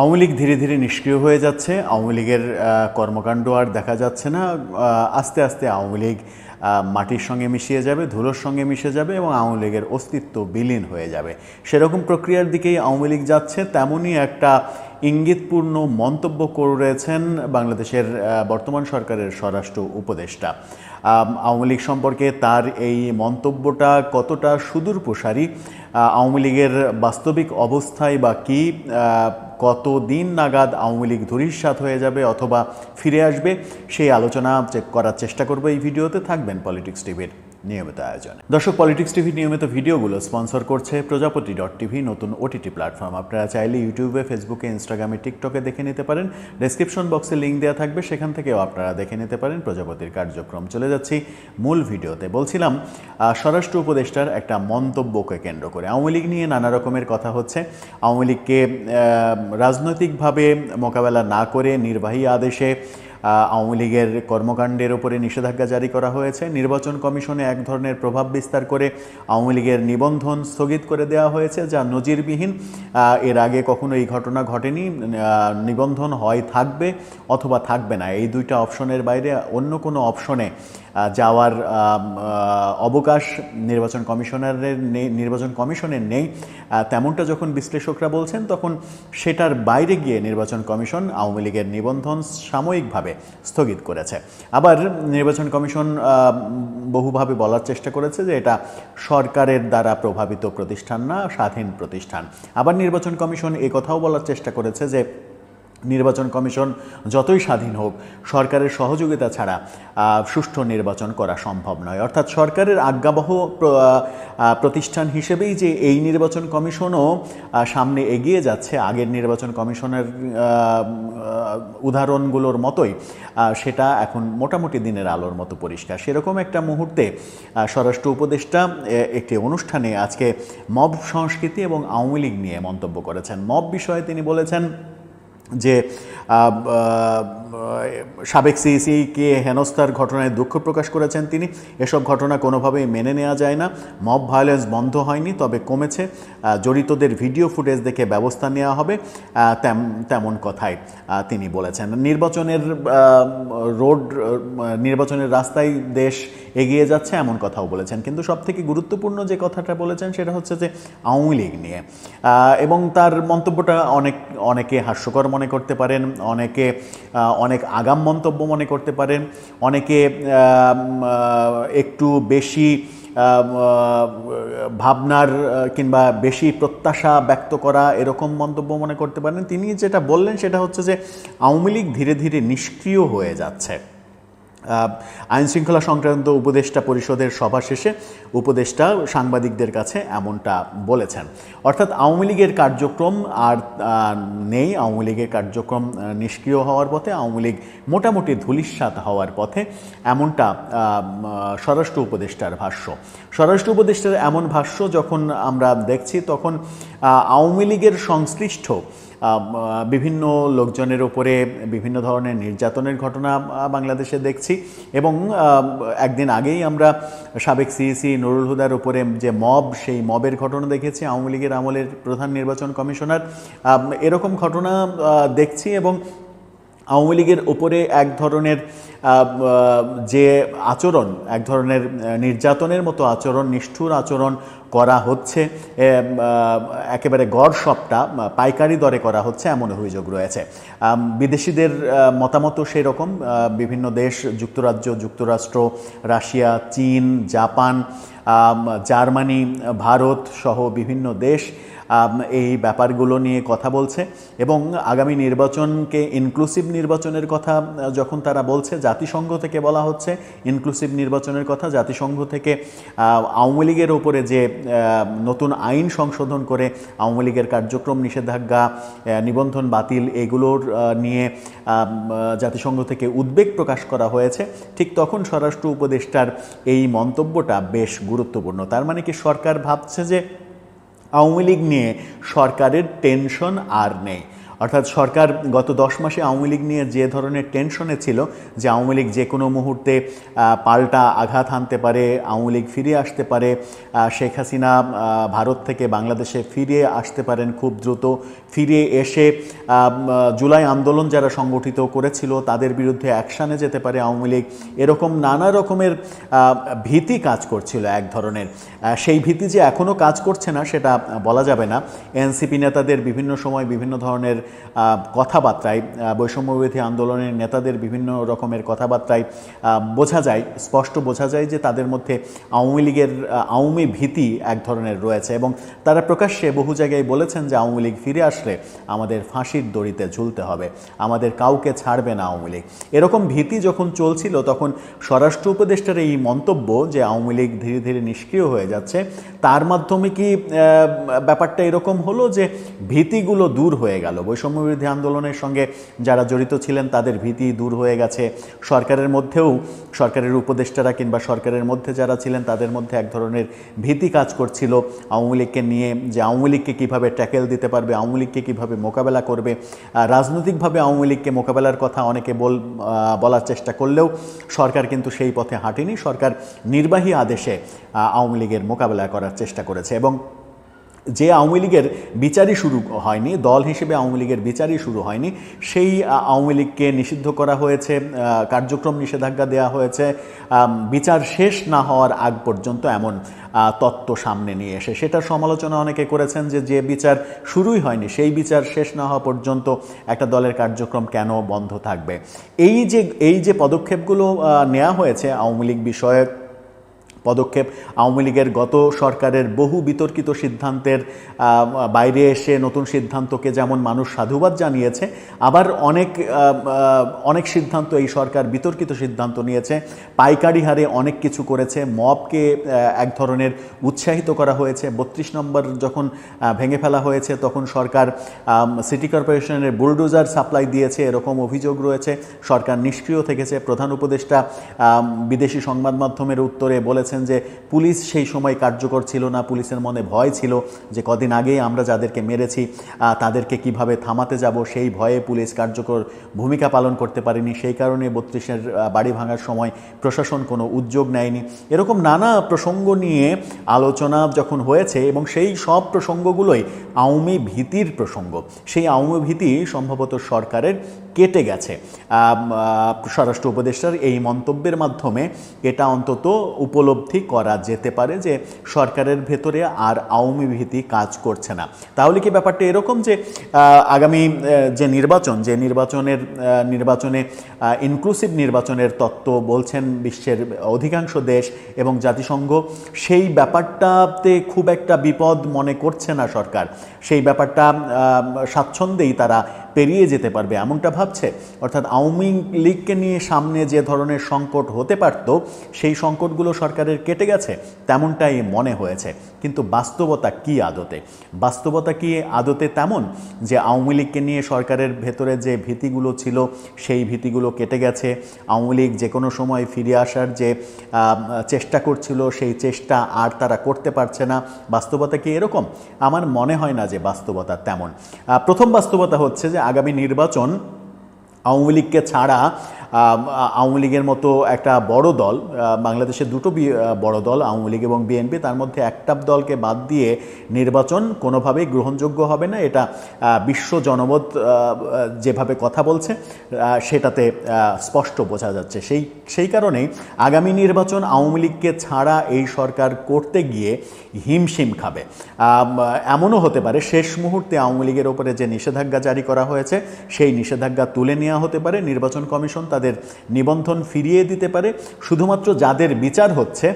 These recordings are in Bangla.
আওয়ামী লীগ ধীরে ধীরে নিষ্ক্রিয় হয়ে যাচ্ছে। আওয়ামী লীগের কর্মকাণ্ড আর দেখা যাচ্ছে না। আস্তে আস্তে আওয়ামী লীগ মাটির সঙ্গে মিশিয়ে যাবে, ধুলোর সঙ্গে মিশে যাবে এবং আওয়ামী লীগের অস্তিত্ব বিলীন হয়ে যাবে। সেরকম প্রক্রিয়ার দিকেই আওয়ামী লীগ যাচ্ছে। তেমনই একটা ইঙ্গিতপূর্ণ মন্তব্য করেছেন বাংলাদেশের বর্তমান সরকারের স্বরাষ্ট্র উপদেষ্টা। আওয়ামী লীগ সম্পর্কে তার এই মন্তব্যটা কতটা সুদূর প্রসারী আওয়ামী লীগের বাস্তবিক অবস্থায় বা কী কত দিন নাগাদ আওয়ামী লীগ ধূলিসাৎ হয়ে যাবে অথবা ফিরে আসবে, সেই আলোচনা করার চেষ্টা করব এই ভিডিওতে। থাকবেন পলিটিক্স টিভির নিয়মিত আয়োজনে। দর্শক পলিটিক্স টিভির নিয়মিত ভিডিওগুলো স্পন্সর করছে প্রজাপতি ডট টিভি, নতুন ওটিটি প্ল্যাটফর্ম আপনারা চাইলে ইউটিউবে ফেসবুকে ইনস্টাগ্রামে টিকটকে দেখে নিতে পারেন। ডেসক্রিপশন বক্সে লিঙ্ক দেওয়া থাকবে, সেখান থেকেও আপনারা দেখে নিতে পারেন প্রজাপতির কার্যক্রম। চলে যাচ্ছি মূল ভিডিওতে। বলছিলাম স্বরাষ্ট্র উপদেষ্টার একটা মন্তব্যকে কেন্দ্র করে। আওয়ামী লীগ নিয়ে নানা রকমের কথা হচ্ছে। আওয়ামী লীগকে রাজনৈতিকভাবে মোকাবেলা না করে নির্বাহী আদেশে আওয়ামী লীগের কর্মকাণ্ডের ওপরে নিষেধাজ্ঞা জারি করা হয়েছে। নির্বাচন কমিশনে এক ধরনের প্রভাব বিস্তার করে আওয়ামী লীগের নিবন্ধন স্থগিত করে দেওয়া হয়েছে, যা নজিরবিহীন। এর আগে কখনো এই ঘটনা ঘটেনি। নিবন্ধন হয় থাকবে অথবা থাকবে না। এই দুইটা অপশনের বাইরে অন্য কোনো অপশনে যাওয়ার অবকাশ নির্বাচন কমিশনারের নির্বাচন কমিশনের নেই। তেমনটা যখন বিশ্লেষকরা বলছেন, তখন সেটার বাইরে গিয়ে নির্বাচন কমিশন আওয়ামী লীগের নিবন্ধন সাময়িকভাবে স্থগিত করেছে। আবার নির্বাচন কমিশন বহুভাবে বলার চেষ্টা করেছে যে এটা সরকারের দ্বারা প্রভাবিত প্রতিষ্ঠান না, স্বাধীন প্রতিষ্ঠান। আবার নির্বাচন কমিশন কথাও বলার চেষ্টা করেছে যে নির্বাচন কমিশন যতই স্বাধীন হোক, সরকারের সহযোগিতা ছাড়া সুষ্ঠু নির্বাচন করা সম্ভব নয়। অর্থাৎ সরকারের আজ্ঞাবহ প্রতিষ্ঠান হিসেবেই যে এই নির্বাচন কমিশনও সামনে এগিয়ে যাচ্ছে, আগের নির্বাচন কমিশনের উদাহরণগুলোর মতোই সেটা এখন মোটামুটি দিনের আলোর মতো পরিষ্কার। সেরকম একটা মুহূর্তে স্বরাষ্ট্র উপদেষ্টা একটি অনুষ্ঠানে আজকে মব সংস্কৃতি এবং আওয়ামী লীগ নিয়ে মন্তব্য করেছেন। মব বিষয়ে তিনি বলেছেন যে সাবেক সিইসিকে হেনস্থার ঘটনায় দুঃখ প্রকাশ করেছেন তিনি, এসব ঘটনা কোনোভাবেই মেনে নেওয়া যায় না। মব ভায়োলেন্স বন্ধ হয়নি, তবে কমেছে। জড়িতদের ভিডিও ফুটেজ দেখে ব্যবস্থা নেওয়া হবে তেম- তেমন কথাই তিনি বলেছেন। নির্বাচনের রোড নির্বাচনের রাস্তায় দেশ এগিয়ে যাচ্ছে এমন কথাও বলেছেন। কিন্তু সবথেকে গুরুত্বপূর্ণ যে কথাটা বলেছেন সেটা হচ্ছে যে, আওয়ামী লীগ নিয়ে। এবং তার মন্তব্যটা অনেক, অনেকে হাস্যকর মনে করতে পারেন, অনেকে অনেক আগাম মন্তব্য মনে করতে পারেন, অনেকে একটু বেশি ভাবনার কিংবা বেশি প্রত্যাশা ব্যক্ত করা এরকম মন্তব্য মনে করতে পারেন। তিনি যেটা বললেন সেটা হচ্ছে যে, আওয়ামী লীগ ধীরে ধীরে নিষ্ক্রিয় হয়ে যাচ্ছে। আইন শৃঙ্খলা সংক্রান্ত উপদেষ্টা পরিষদের সভা শেষে উপদেষ্টা সাংবাদিকদের কাছে এমনটা বলেছেন। অর্থাৎ আওয়ামী লীগের কার্যক্রম আর নেই। আওয়ামী লীগের কার্যক্রম নিষ্ক্রিয় হওয়ার পথে, আওয়ামী লীগ মোটামুটি ধূলিসাৎ হওয়ার পথে এমনটা স্বরাষ্ট্র উপদেষ্টার ভাষ্য। স্বরাষ্ট্র উপদেষ্টার এমন ভাষ্য যখন আমরা দেখছি, তখন আওয়ামী লীগের সংশ্লিষ্ট বিভিন্ন লোকজনের ওপরে বিভিন্ন ধরনের নির্যাতনের ঘটনা বাংলাদেশে দেখছি এবং একদিন আগেই আমরা সাবেক সিইসি নুরুল হুদার উপরে যে মব, সেই মবের ঘটনা দেখেছি, আওয়ামী লীগের আমলের প্রধান নির্বাচন কমিশনার। এরকম ঘটনা দেখছি এবং আওয়ামী লীগের উপরে এক ধরনের যে আচরণ, এক ধরনের নির্যাতনের মতো আচরণ, নিষ্ঠুর আচরণ করা হচ্ছে একেবারে গড় সবটা পাইকারি দরে করা হচ্ছে এমন অভিযোগ রয়েছে। বিদেশিদের মতামতও সেই রকম বিভিন্ন দেশ, যুক্তরাজ্য, যুক্তরাষ্ট্র, রাশিয়া, চীন, জাপান জার্মানি, ভারত সহ বিভিন্ন দেশ এই ব্যাপারগুলো নিয়ে কথা বলছে এবং আগামী নির্বাচনকে ইনক্লুসিভ নির্বাচনের কথা, যখন তারা বলছে, জাতিসংঘ থেকে বলা হচ্ছে ইনক্লুসিভ নির্বাচনের কথা, জাতিসংঘ থেকে আওয়ামী লীগের ওপরে যে নতুন আইন সংশোধন করে আওয়ামী লীগের কার্যক্রম, নিষেধাজ্ঞা নিবন্ধন বাতিল, এগুলোর নিয়ে জাতিসংঘ থেকে উদ্বেগ প্রকাশ করা হয়েছে। ঠিক তখন স্বরাষ্ট্র উপদেষ্টার এই মন্তব্যটা বেশ গুরুত্বপূর্ণ। তার মানে কি সরকার ভাবছে যে আওয়ামী লীগ নিয়ে সরকারের টেনশন আর নেই। অর্থাৎ সরকার গত দশ মাসে আওয়ামী লীগ নিয়ে যে ধরনের টেনশনে ছিল যে আওয়ামী লীগ যে কোনো মুহূর্তে পাল্টা আঘাত হানতে পারে, আওয়ামী লীগ ফিরে আসতে পারে শেখ হাসিনা ভারত থেকে বাংলাদেশে ফিরে আসতে পারেন খুব দ্রুত। ফিরে এসে জুলাই আন্দোলন যারা সংগঠিত করেছিল তাদের বিরুদ্ধে অ্যাকশানে যেতে পারে আওয়ামী লীগ। এরকম নানা রকমের ভীতি কাজ করছিল এক ধরনের। সেই ভীতি যে এখনও কাজ করছে না সেটা বলা যাবে না। এনসিপি নেতাদের বিভিন্ন সময় বিভিন্ন ধরনের কথাবার্তায় আহ, বৈষম্যবিরোধী আন্দোলনের নেতাদের বিভিন্ন রকমের কথাবার্তায় বোঝা যায় স্পষ্ট বোঝা যায় যে তাদের মধ্যে আওয়ামী লীগের আওয়ামী ভীতি এক ধরনের রয়েছে এবং তারা প্রকাশ্যে বহু জায়গায় বলেছেন যে আওয়ামী লীগ ফিরে আসলে আমাদের ফাঁসির দড়িতে ঝুলতে হবে আমাদের কাউকে ছাড়বে না আওয়ামী লীগ। এরকম ভীতি যখন চলছিল তখন স্বরাষ্ট্র উপদেষ্টার এই মন্তব্য যে আওয়ামী লীগ ধীরে ধীরে নিষ্ক্রিয় হয়ে যাচ্ছে তার মাধ্যমে কি ব্যাপারটা এরকম হলো যে ভীতিগুলো দূর হয়ে গেল বৈষম্যবিরোধী আন্দোলনের সঙ্গে যারা জড়িত ছিলেন, তাদের ভীতি দূর হয়ে গেছে। সরকারের মধ্যেও সরকারের উপদেষ্টারা কিংবা সরকারের মধ্যে যারা ছিলেন, তাদের মধ্যে এক ধরনের ভীতি কাজ করছিল। আওয়ামী লীগকে নিয়ে যে আওয়ামী লীগকে কীভাবে ট্যাকেল দিতে পারবে, আওয়ামী লীগকে কীভাবে মোকাবেলা করবে রাজনৈতিকভাবে আওয়ামী লীগকে মোকাবেলার কথা অনেকে বল বলার চেষ্টা করলেও সরকার কিন্তু সেই পথে হাঁটেনি। সরকার নির্বাহী আদেশে আওয়ামী লীগের মোকাবেলা করার চেষ্টা করেছে এবং যে আওয়ামী লীগের বিচারই শুরু হয়নি, দল হিসেবে আওয়ামী লীগের বিচারই শুরু হয়নি, সেই আওয়ামী লীগকে নিষিদ্ধ করা হয়েছে কার্যক্রম নিষেধাজ্ঞা দেওয়া হয়েছে বিচার শেষ না হওয়ার আগ পর্যন্ত এমন তত্ত্ব সামনে নিয়ে এসে। সেটার সমালোচনা অনেকে করেছেন যে যে বিচার শুরুই হয়নি, সেই বিচার শেষ না হওয়া পর্যন্ত একটা দলের কার্যক্রম কেন বন্ধ থাকবে? এই যে এই যে পদক্ষেপগুলো নেওয়া হয়েছে আওয়ামী লীগ বিষয়ক পদক্ষেপ। আওয়ামী লীগের গত সরকারের বহু বিতর্কিত সিদ্ধান্তের বাইরে এসে নতুন সিদ্ধান্তকে যেমন মানুষ সাধুবাদ জানিয়েছে, আবার অনেক অনেক সিদ্ধান্ত এই সরকার বিতর্কিত সিদ্ধান্ত নিয়েছে। পাইকারি হারে অনেক কিছু করেছে। মবকে এক ধরনের উৎসাহিত করা হয়েছে। বত্রিশ নম্বর যখন ভেঙে ফেলা হয়েছে, তখন সরকার সিটি কর্পোরেশনের বুলডোজার সাপ্লাই দিয়েছে। এরকম অভিযোগ রয়েছে। সরকার নিষ্ক্রিয় থেকেছে। প্রধান উপদেষ্টা বিদেশি সংবাদ মাধ্যমের উত্তরে বলেছেন যে পুলিশ সেই সময় কার্যকর ছিল না, পুলিশের মনে ভয় ছিল যে কদিন আগেই আমরা যাদেরকে মেরেছি তাদেরকে কীভাবে থামাতে যাব, সেই ভয়ে পুলিশ কার্যকর ভূমিকা পালন করতে পারেনি। সেই কারণে বত্রিশের বাড়ি ভাঙার সময় প্রশাসন কোনো উদ্যোগ নেয়নি। এরকম নানা প্রসঙ্গ নিয়ে আলোচনা যখন হয়েছে এবং সেই সব প্রসঙ্গগুলোই আওয়ামী ভীতির প্রসঙ্গ। সেই আওয়ামী ভীতি সম্ভবত সরকারের কেটে গেছে। স্বরাষ্ট্র উপদেষ্টার এই মন্তব্যের মাধ্যমে এটা অন্তত উপলব্ধি করা যেতে পারে যে সরকারের ভেতরে আর আওয়ামী ভীতি কাজ করছে না। তাহলে কি ব্যাপারটা এরকম যে আগামী যে নির্বাচন, যে নির্বাচনের নির্বাচনে ইনক্লুসিভ নির্বাচনের তত্ত্ব বলছেন বিশ্বের অধিকাংশ দেশ এবং জাতিসংঘ, সেই ব্যাপারটাতে খুব একটা বিপদ মনে করছে না সরকার। সেই ব্যাপারটা স্বাচ্ছন্দ্যেই তারা পেরিয়ে যেতে পারবে, এমনটা ভাবছে। অর্থাৎ আওয়ামী লীগকে নিয়ে সামনে যে ধরনের সংকট হতে পারত, সেই সংকটগুলো সরকারের কেটে গেছে, তেমনটাই মনে হয়েছে। কিন্তু বাস্তবতা কি আদতে? বাস্তবতা কি আদতে তেমন যে আওয়ামী লীগকে নিয়ে সরকারের ভেতরে যে ভীতিগুলো ছিল, সেই ভীতিগুলো কেটে গেছে? আওয়ামী লীগ যে কোনো সময় ফিরে আসার যে চেষ্টা করছিল, সেই চেষ্টা আর তারা করতে পারছে না। বাস্তবতা কি এরকম? আমার মনে হয় না যে বাস্তবতা তেমন। প্রথম বাস্তবতা হচ্ছে যে আগামী নির্বাচন আওয়ামী লীগকে ছাড়া আওয়ামী লীগের মতো একটা বড় দল আহ, বাংলাদেশের দুটো বড় দল আওয়ামী লীগ এবং বিএনপি তার মধ্যে একটা দলকে বাদ দিয়ে নির্বাচন কোনোভাবেই গ্রহণযোগ্য হবে না। এটা বিশ্ব জনমত যেভাবে কথা বলছে সেটাতে স্পষ্ট বোঝা যাচ্ছে। সেই সেই কারণেই আগামী নির্বাচন আওয়ামী লীগকে ছাড়া এই সরকার করতে গিয়ে হিমশিম খাবে। এমনও হতে পারে শেষ মুহূর্তে আওয়ামী লীগের ওপরে যে নিষেধাজ্ঞা জারি করা হয়েছে সেই নিষেধাজ্ঞা তুলে নেওয়া হতে পারে। নির্বাচন কমিশন তাদের নিবন্ধন ফিরিয়ে দিতে পারে। শুধুমাত্র যাদের বিচার হচ্ছে,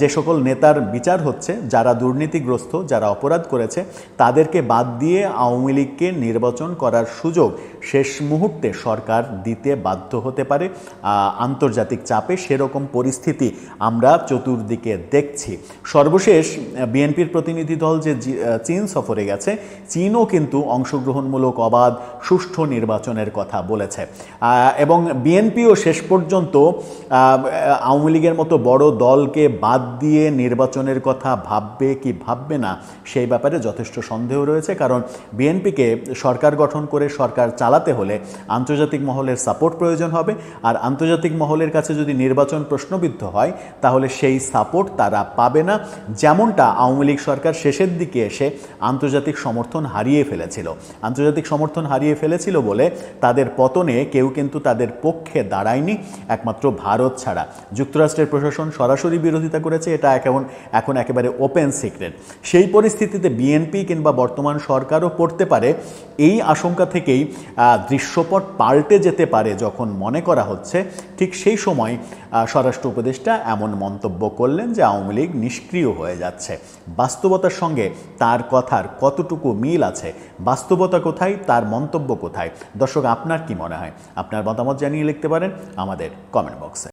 যে সকল নেতার বিচার হচ্ছে, যারা দুর্নীতিগ্রস্ত, যারা অপরাধ করেছে, তাদেরকে বাদ দিয়ে আওয়ামী লীগকে নির্বাচন করার সুযোগ শেষ মুহূর্তে সরকার দিতে বাধ্য হতে পারে। আন্তর্জাতিক চাপে সেরকম পরিস্থিতি আমরা চতুর্দিকে দেখছি। সর্বশেষ, বিএনপির প্রতিনিধি দল যে চীন সফরে গেছে, চীনও কিন্তু অংশগ্রহণমূলক অবাধ, সুষ্ঠু নির্বাচনের কথা বলেছে। এবং বিএনপি বিএনপিও শেষ পর্যন্ত আওয়ামী লীগের মতো বড় দলকে বাদ দিয়ে নির্বাচনের কথা ভাববে কি ভাববে না, সেই ব্যাপারে যথেষ্ট সন্দেহ রয়েছে। কারণ বিএনপিকে সরকার গঠন করে সরকার চালাতে হলে আন্তর্জাতিক মহলের সাপোর্ট প্রয়োজন হবে। আর আন্তর্জাতিক মহলের কাছে যদি নির্বাচন প্রশ্নবিদ্ধ হয়, তাহলে সেই সাপোর্ট তারা পাবে না। যেমনটা আওয়ামী লীগ সরকার শেষের দিকে এসে আন্তর্জাতিক সমর্থন হারিয়ে ফেলেছিল। আন্তর্জাতিক সমর্থন হারিয়ে ফেলেছিল বলে তাদের পতনে কেউ কিন্তু তাদের পক্ষে দাঁড়ায়নি, একমাত্র ভারত ছাড়া। যুক্তরাষ্ট্রের প্রশাসন সরাসরি বিরোধিতা করেছে, এটা এখন এখন একেবারে ওপেন সিক্রেট সেই পরিস্থিতিতে বিএনপি কিংবা বর্তমান সরকারও পড়তে পারে, এই আশঙ্কা থেকেই দৃশ্যপট পাল্টে যেতে পারে যখন মনে করা হচ্ছে, ঠিক সেই সময় স্বরাষ্ট্র উপদেষ্টা এমন মন্তব্য করলেন যে আওয়ামী লীগ নিষ্ক্রিয় হয়ে যাচ্ছে। বাস্তবতার সঙ্গে তার কথার কতটুকু মিল আছে? বাস্তবতা কোথায়? তার মন্তব্য কোথায়? দর্শক, আপনার কি মনে হয়? আপনার মতামত জানিয়ে লিখতে পারেন আমাদের কমেন্ট বক্সে